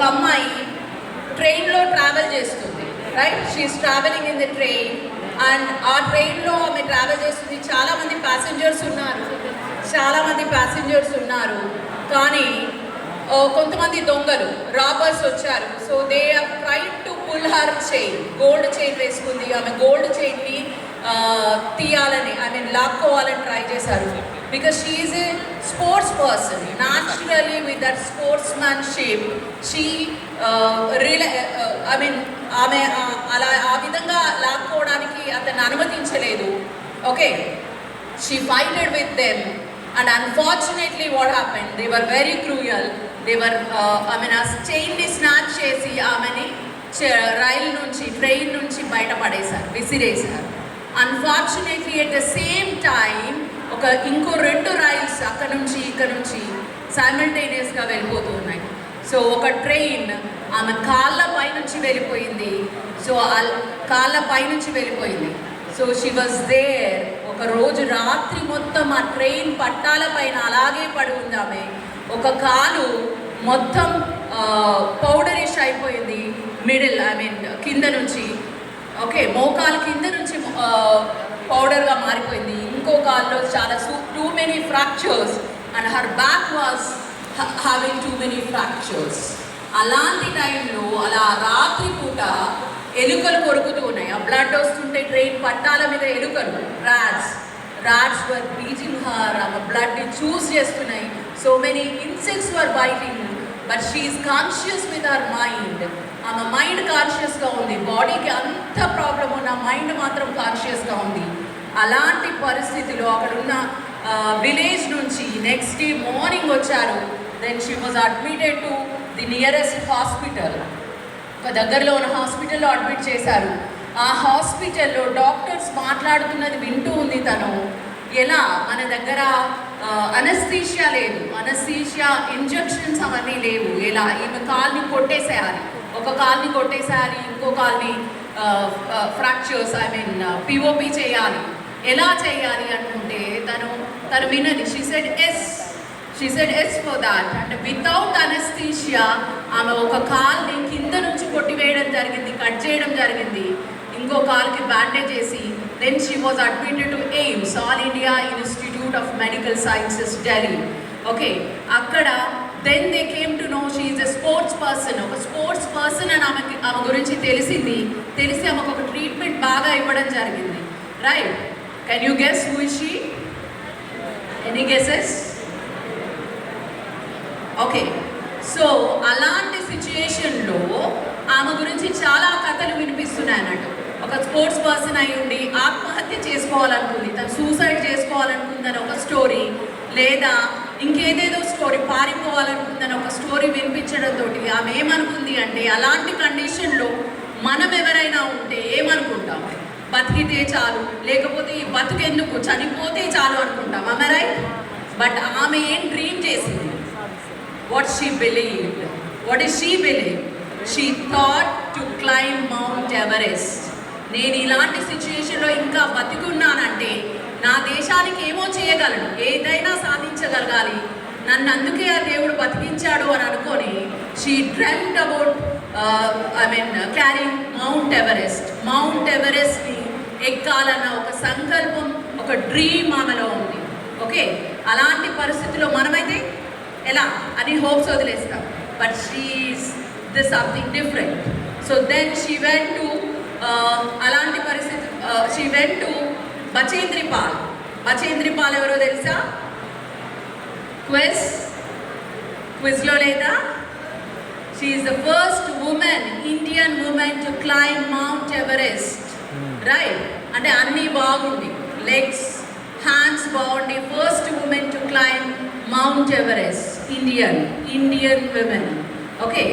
ఒక అమ్మాయి ట్రైన్లో ట్రావెల్ చేస్తుంది right she's travelling in the train and ఆ ట్రైన్లో ఆమె ట్రావెల్ చేస్తుంది. చాలామంది ప్యాసింజర్స్ ఉన్నారు చాలామంది ప్యాసింజర్స్ ఉన్నారు. కానీ కొంతమంది దొంగలు రాబర్స్ వచ్చారు. So they try to pull her chain gold chain వేసుకుంది. ఆమె గోల్డ్ చైన్ని తీయాలని ఐ మీన్ లాక్కోవాలని ట్రై చేశారు. Because she's a sports person naturally with that sportsmanship she real I mean ఆమె అలా ఆ విధంగా లాక్కోవడానికి అతను అనుమతించలేదు. Okay she fighted with them and unfortunately what happen they were very cruel they were uh, i ఆ చైన్ని snatch చేసి ఆమెని రైలు నుంచి ట్రైన్ నుంచి బయటపడేశారు విసిరేశారు. Unfortunately at the same time ఒక ఇంకో రెండు రైల్స్ అక్కడ నుంచి ఇక్కడ నుంచి సైమల్టేనియస్గా వెళ్ళిపోతూ ఉన్నాయి సో ఒక ట్రైన్ ఆమె కాళ్ళ పై నుంచి వెళ్ళిపోయింది. సో ఆ కాళ్ళ పై నుంచి వెళ్ళిపోయింది. సో షీ వాజ్ దేర్ ఒక రోజు రాత్రి మొత్తం ఆ ట్రైన్ పట్టాల పైన అలాగే పడి ఉంది ఆమె. ఒక కాలు మొత్తం పౌడరిష్ అయిపోయింది మిడిల్ ఐ మీన్ కింద నుంచి. ఓకే మోకాలు కింద నుంచి పౌడర్గా మారిపోయింది. ఇంకో కాల్లో చాలా too many fractures and her back was having too many fractures అలాంటి టైంలో అలా రాత్రి పూట ఎలుకలు కొరుకుతూ ఉన్నాయి. ఆ బ్లడ్ వస్తుంటే ట్రైన్ పట్టాల మీద ఎలుకలు rats rats were Beijing her ఆమె బ్లడ్ని చూస్ చేస్తున్నాయి. So many insects were biting but she's conscious with our mind ఆమె మైండ్ కాన్షియస్గా ఉంది. బాడీకి అంత ప్రాబ్లం ఉన్న మైండ్ మాత్రం కాన్షియస్గా ఉంది. అలాంటి పరిస్థితిలో అక్కడున్న విలేజ్ నుంచి నెక్స్ట్ డే మార్నింగ్ వచ్చారు. Then she was admitted to the nearest hospital ఒక దగ్గరలో ఉన్న హాస్పిటల్లో అడ్మిట్ చేశారు. ఆ హాస్పిటల్లో డాక్టర్స్ మాట్లాడుతున్నది వింటూ ఉంది తను. ఎలా? మన దగ్గర అనస్థీషియా లేదు. అనస్థీషియా ఇంజెక్షన్స్ అవన్నీ లేవు. ఎలా? ఈమె కాల్ని కొట్టేసేయాలి. ఒక కాల్ని కొట్టేసేయాలి. ఇంకో కాల్ని ఫ్రాక్చర్స్ ఐ మీన్ పిఓపి చేయాలి. ఎలా చేయాలి అనుకుంటే తను తను వినది she said yes she said yes for that అంటే వితౌట్ అనస్థీషియా ఆమె ఒక కాల్ని కింద నుంచి కొట్టివేయడం జరిగింది కట్ చేయడం జరిగింది. ఇంకో కాల్కి బ్యాండేజ్ చేసి then she was admitted to AIIMS All India Institute of Medical Sciences Delhi okay అక్కడ then they came to know she is a sports person ఒక స్పోర్ట్స్ పర్సన్ అని ఆమెకి ఆమె గురించి తెలిసింది. తెలిసి ఆమెకు ఒక ట్రీట్మెంట్ బాగా ఇవ్వడం జరిగింది. Right Can you guess who is she? Any guesses? Okay so అలాంటి సిచ్యుయేషన్లో ఆమె గురించి చాలా కథలు వినిపిస్తున్నాయన్నట్టు ఒక స్పోర్ట్స్ పర్సన్ అయి ఉండి ఆత్మహత్య చేసుకోవాలనుకుంది తను సూసైడ్ చేసుకోవాలనుకుందని ఒక స్టోరీ లేదా ఇంకేదేదో స్టోరీ పారిపోవాలనుకుందని ఒక స్టోరీ వినిపించడంతో ఆమె ఏమనుకుంది అంటే అలాంటి కండిషన్లో మనం ఎవరైనా ఉంటే ఏమను బతికితే చాలు. లేకపోతే ఈ బతుకెందుకు? చనిపోతే చాలు అనుకుంటాం. అమరై బట్ ఆమె ఏం డ్రీమ్ చేసింది? What she believe what is she believe she thought to climb Mount Everest నేను ఇలాంటి సిచ్యుయేషన్లో ఇంకా బతికున్నానంటే నా దేశానికి ఏమో చేయగలను. ఏదైనా సాధించగలగాలి. నన్ను అందుకే ఆ దేవుడు బతికించాడు అని అనుకొని she dreamed about I mean carrying Mount Everest Mount ఎవరెస్ట్ని ఎక్కాలన్న ఒక సంకల్పం ఒక డ్రీమ్ ఆమెలో ఉంది. ఓకే అలాంటి పరిస్థితిలో మనమైతే ఎలా? అని హోప్స్ వదిలేస్తాం. But she's this something different so then she went to అలాంటి పరిస్థితి she went to Bachendri Pal Bachendri Pal ఎవరో తెలుసా? క్విజ్ క్విజ్లో లేదా? She is the first woman Indian woman to climb Mount Everest right అంటే అన్నీ బాగుంది. లెగ్స్ హ్యాండ్స్ బాగుండి first woman to climb Mount Everest Indian Indian women okay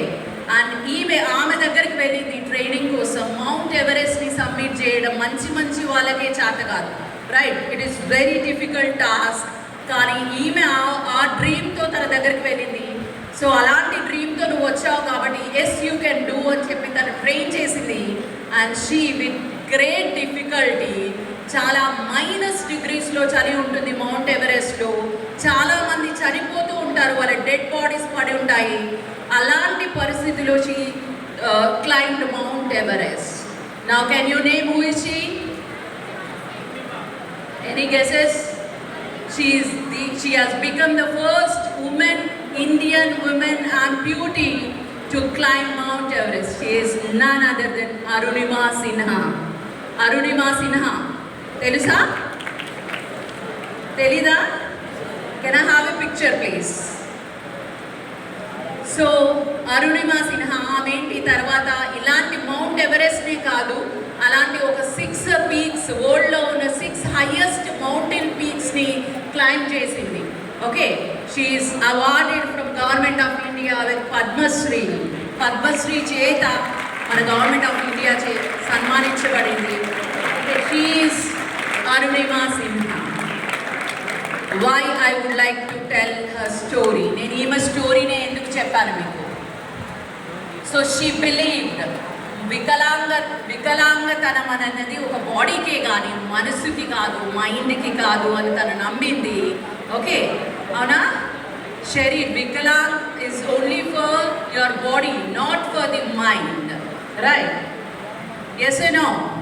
and ఈమె ఆమె దగ్గరికి వెళ్ళింది ట్రైనింగ్ కోసం మౌంట్ ఎవరెస్ట్ని సబ్మిట్ చేయడం మంచి మంచి వాళ్ళకే చేత కాదు. Right it is very difficult task కానీ ఈమె ఆ- ఆ డ్రీమ్తో తన దగ్గరికి వెళ్ళింది. సో అలాంటి డ్రీమ్తో నువ్వు వచ్చావు కాబట్టి ఎస్ యూ కెన్ డూ అని చెప్పి తను ట్రైన్ చేసింది. And she with great difficulty చాలా మైనస్ డిగ్రీస్లో చలి ఉంటుంది మౌంట్ ఎవరెస్ట్లో చాలామంది చనిపోతూ ఉంటారు వాళ్ళ డెడ్ బాడీస్ పడి ఉంటాయి. అలాంటి పరిస్థితిలో షీ క్లైమ్ మౌంట్ ఎవరెస్ట్ నా can you name who is any guesses she's the she has become the first women Indian women and beauty to climb Mount Everest she's none other than Arunima Sinha Arunima Sinha తెలుసా? తెలీదా? Can I have a picture please so Arunima Sinha ఆమె ఏంటి తర్వాత? ఇలాంటి mount ఎవరెస్ట్నే కాదు అలాంటి ఒక six peaks వరల్డ్లో ఉన్న సిక్స్ హైయెస్ట్ మౌంటైన్ పీక్స్ని క్లైమ్ చేసింది. Okay she is awarded from government of India with Padmashri Padmashri చేత మన గవర్నమెంట్ ఆఫ్ ఇండియా చే సన్మానించబడింది. She is Arunima Sinha why I would like to tell her story నేను ఈమె స్టోరీనే ఎందుకు చెప్పాను మీకు? సో షీ బిలీవ్డ్ వికలాంగ వికలాంగతనం అన్నది ఒక బాడీకే కానీ మనసుకి కాదు మైండ్కి కాదు అని తను నమ్మింది. ఓకే అవునా? శరీర్ Viklang is only for your body not for the mind Right? Yes or no?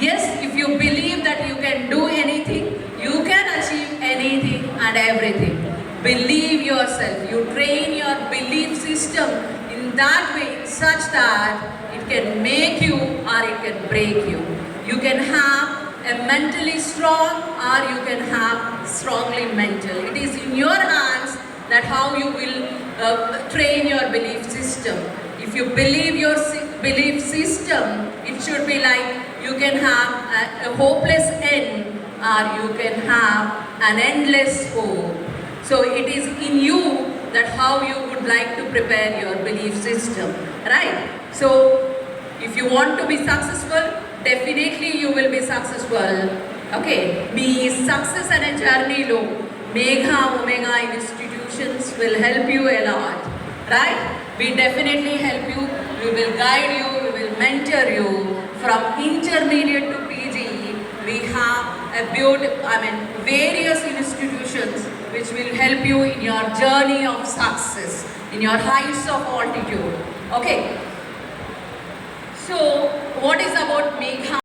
Yes, if you believe that you can do anything, you can achieve anything and everything. Believe yourself. You train your belief system in that way, such that it can make you or it can break you. You can have a mentally strong or you can have strongly mental. It is in your hands that how you will uh, train your belief system. If you believe your belief system, it should be like you can have a, a hopeless end or you can have an endless hope. So it is in you that how you would like to prepare your belief system, right? So if you want to be successful, definitely you will be successful. Okay, be success and a journey low. Mega Omega institutions will help you a lot, right? We definitely help you we will guide you, we will mentor you from intermediate to PG. We have a beautiful, I mean, various institutions which will help you in your journey of success, in your heights of altitude. Okay. So, what is about Megha?